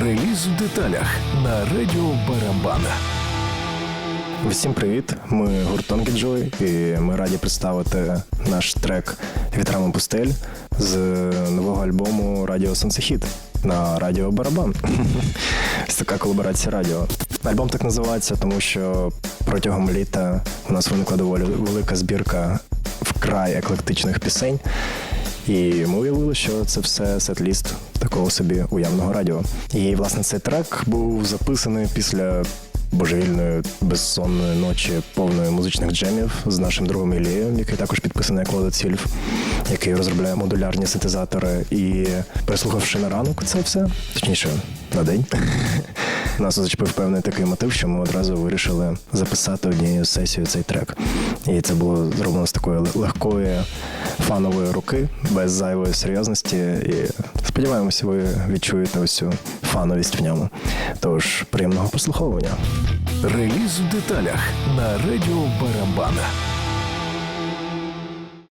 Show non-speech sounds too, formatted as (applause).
Реліз в деталях на радіо Барабан. Всім привіт! Ми гурт Джой, і ми раді представити наш трек Вітрами пустель з нового альбому Радіо Сонцехіт на Радіо Барабан. Ось така колаборація радіо. Альбом так називається, тому що протягом літа у нас виникла доволі велика збірка вкрай еклектичних пісень. І ми уявили, що це все сет-ліст такого собі уявного радіо. І власне цей трек був записаний після божевільної безсонної ночі повної музичних джемів з нашим другом Ілієм, який також підписаний як Цільф, який розробляє модулярні синтезатори. І прислухавши на ранок це все, точніше на день. (laughs) Нас зачепив певний такий мотив, що ми одразу вирішили записати однією сесією цей трек. І це було зроблено з такої легкої фанової руки, без зайвої серйозності. І сподіваємося, ви відчуєте цю фановість в ньому. Тож приємного прослуховування. Реліз в деталях на радіо Барабан.